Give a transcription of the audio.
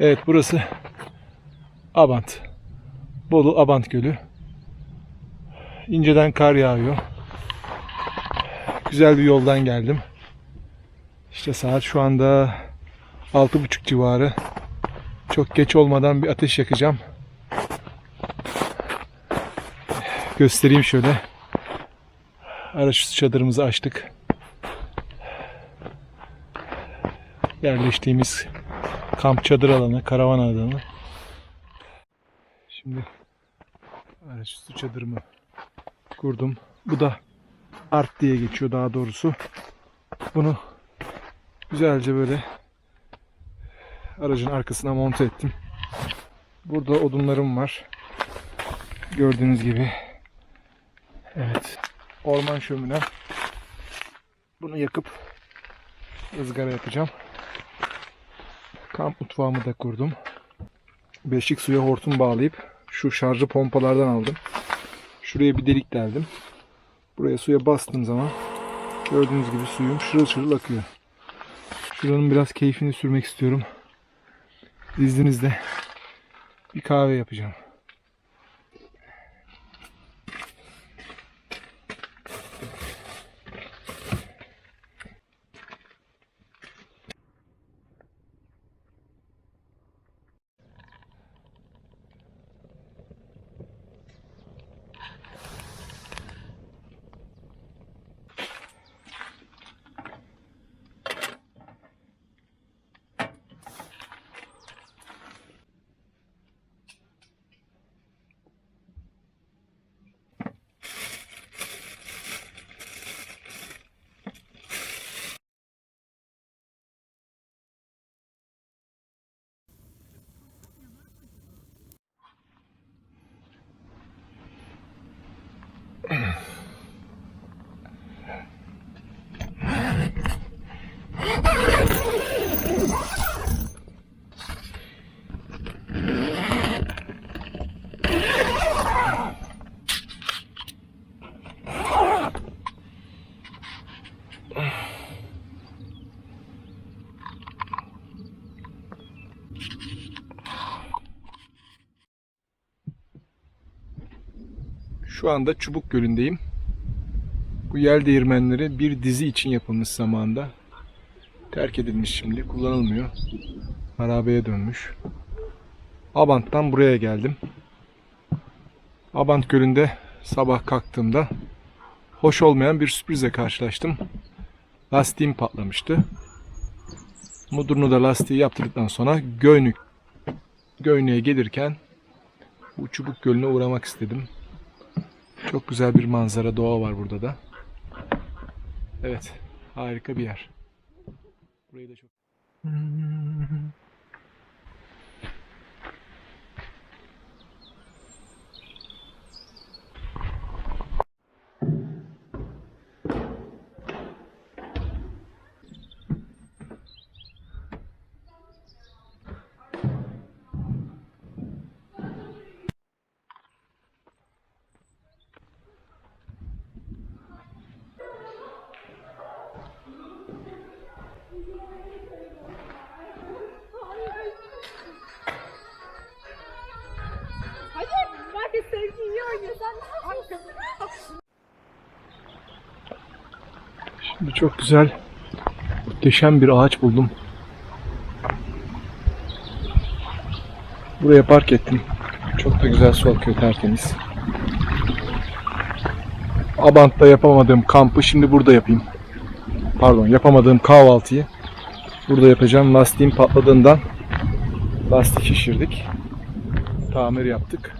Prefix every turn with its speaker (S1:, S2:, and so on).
S1: Evet burası Abant. Bolu Abant Gölü. İnceden kar yağıyor. Güzel bir yoldan geldim. İşte saat şu anda 6.30 civarı. Çok geç olmadan bir ateş yakacağım. Göstereyim şöyle. Araç çadırımızı açtık. Yerleştiğimiz kamp çadır alanı, karavan alanı. Şimdi araçüstü çadırımı kurdum. Bu da art diye geçiyor daha doğrusu. Bunu güzelce böyle aracın arkasına monte ettim. Burada odunlarım var. Gördüğünüz gibi. Evet. Orman şöminem. Bunu yakıp ızgara yapacağım. Kamp mutfağımı da kurdum. Beşik suya hortum bağlayıp şu şarjlı pompalardan aldım. Şuraya bir delik deldim. Buraya suya bastığım zaman gördüğünüz gibi suyum şırıl şırıl akıyor. Şuranın biraz keyfini sürmek istiyorum. İzninizle bir kahve yapacağım. Şu anda Çubuk Gölü'ndeyim. Bu yel değirmenleri bir dizi için yapılmış zamanda. Terk edilmiş şimdi, kullanılmıyor. Harabeye dönmüş. Abant'tan buraya geldim. Abant Gölü'nde sabah kalktığımda hoş olmayan bir sürprize karşılaştım. Lastiğim patlamıştı. Mudurnu da lastiği yaptırdıktan sonra Göynük Göynük'e gelirken bu Çubuk Gölü'ne uğramak istedim. Çok güzel bir manzara, doğa var burada da. Evet, harika bir yer. Burayı da çok... Şimdi çok güzel, muhteşem bir ağaç buldum. Buraya park ettim. Çok da güzel su akıyor tertemiz. Abant'ta yapamadığım kampı şimdi burada yapayım. Pardon, yapamadığım kahvaltıyı burada yapacağım. Lastiğim patladığından lastik şişirdik. Tamir yaptık.